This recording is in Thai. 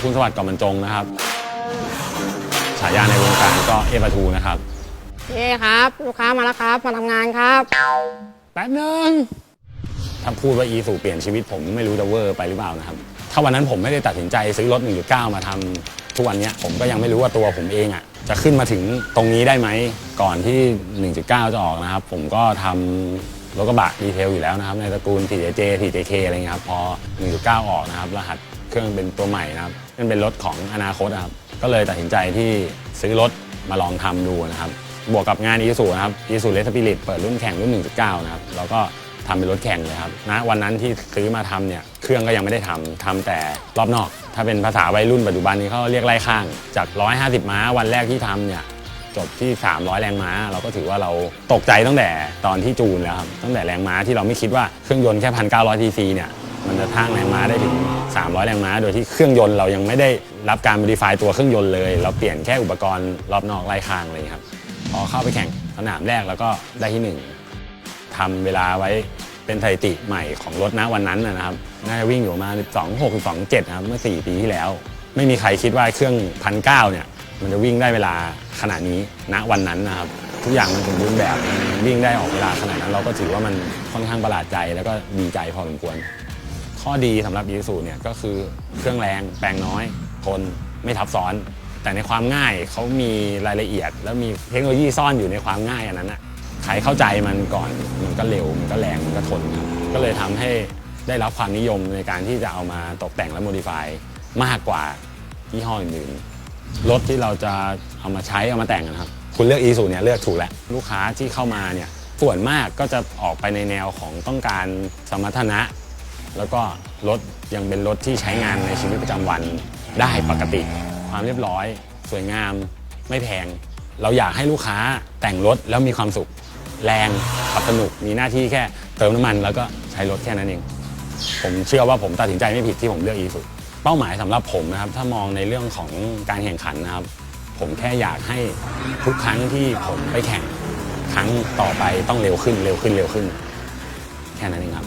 ภูนสวัสดิ์ก่อนบรรจงนะครับฉายาในวงการก็เอปาทูนะครับ เย้ครับ ลูกค้ามาแล้วครับ มาทำงานครับแป๊บนึงถ้าพูดว่าอีสูเปลี่ยนชีวิตผมไม่รู้จะเวอร์ไปหรือเปล่านะครับ ถ้าวันนั้นผมไม่ได้ตัดสินใจซื้อรถ1.9 มาทำทุกวันเนี้ยผมก็ยังไม่รู้ว่าตัวผมเองอะจะขึ้นมาถึงตรงนี้ได้ไหม ก่อนที่ 1.9 จะออกนะครับ ผมก็ทำ รถกระบะดีเทลอยู่แล้วนะครับ ในตระกูล 4JJ 4JK อะไรเงี้ยครับ พอ 1.9 ออกนะครับ รหัสเครื่องเป็นตัวใหม่นะครับนั่นเป็นรถของอนาคตครับ ก็เลยตัดสินใจที่ซื้อรถมาลองทำดูนะครับ บวกกับงานอีซูนะครับอีซูเลสปิริตเปิดรุ่นแข่งรุ่น 1.9 นะครับเราก็ทำเป็นรถแข่งเลยครับณวันนั้นที่ซื้อมาทำเนี่ยเครื่องก็ยังไม่ได้ทำทำแต่รอบนอก ถ้าเป็นภาษาวัยรุ่นปัจจุบันนี้เขาเรียกไล่ข้างจาก 150 ม้าวันแรกที่ทำเนี่ย จบที่ 300 แรงม้า เราก็ถือว่าเราตกใจตั้งแต่ตอนที่จูนแล้วครับตั้งแต่แรงม้าที่เราไม่คิดว่าเครื่องยนต์แค่ 1,900ซีซีเนี่ยมันจะทั้งแรงม้าได้ถึง 300 แรงม้า โดยที่เครื่องยนต์เรายังไม่ได้รับการ modify ตัวเครื่องยนต์เลย เราเปลี่ยนแค่อุปกรณ์รอบนอกไล่ข้างอะไรอย่างเลยครับพอเข้าไปแข่งสนามแรกแล้วก็ได้ที่หนึ่งทำเวลาไว้เป็นสถิติใหม่ของรถนะวันนั้นนะครับน่าจะวิ่งอยู่มา2 6 2 7นะครับเมื่อ 4 ปีที่แล้ว ไม่มีใครคิดว่าเครื่องพันเเนี่ย มันจะวิ่งได้เวลาขนาดนี้ณวันนั้นนะครับทุกอย่างมันสมบูรณ์แบบมันวิ่งได้ออกเวลาขนาดนั้น เราก็ถือว่ามันค่อนข้างประหลาดใจแล้วก็ดีใจพอสมควร ข้อดีสำหรับ Isuzu เนี่ยก็คือเครื่องแรงแปลงน้อยทนไม่ทับซ้อน แต่ในความง่ายเขามีรายละเอียด แล้วมีเทคโนโลยีซ่อนอยู่ในความง่ายอันนั้นนะใครเข้าใจมันก่อนมันก็เร็วมันก็แรงมันก็ทนครับก็เลยทำให้ได้รับความนิยมในการที่จะเอามาตกแต่งและโมดิฟายมากกว่ายี่ห้ออื่นๆ รถที่เราจะเอามาใช้เอามาแต่งนะครับ คุณเลือก Isuzu เนี่ยเลือกถูกแล้วลูกค้าที่เข้ามาเนี่ยส่วนมากก็จะออกไปในแนวของต้องการสมรรถนะ แล้วก็รถยังเป็นรถที่ใช้งานในชีวิตประจำวันได้ปกติ ความเรียบร้อย สวยงามไม่แพง เราอยากให้ลูกค้าแต่งรถแล้วมีความสุข แรงขับสนุกมีหน้าที่แค่เติมน้ำมัน แล้วก็ใช้รถแค่นั้นเอง ผมเชื่อว่าผมตัดสินใจไม่ผิดที่ผมเลือกอีสุเป้าหมายสำหรับผมนะครับ ถ้ามองในเรื่องของการแข่งขันนะครับ ผมแค่อยากให้ทุกครั้งที่ผมไปแข่งครั้งต่อไปต้องเร็วขึ้นเร็วขึ้นเร็วขึ้น แค่นั้นเองครับ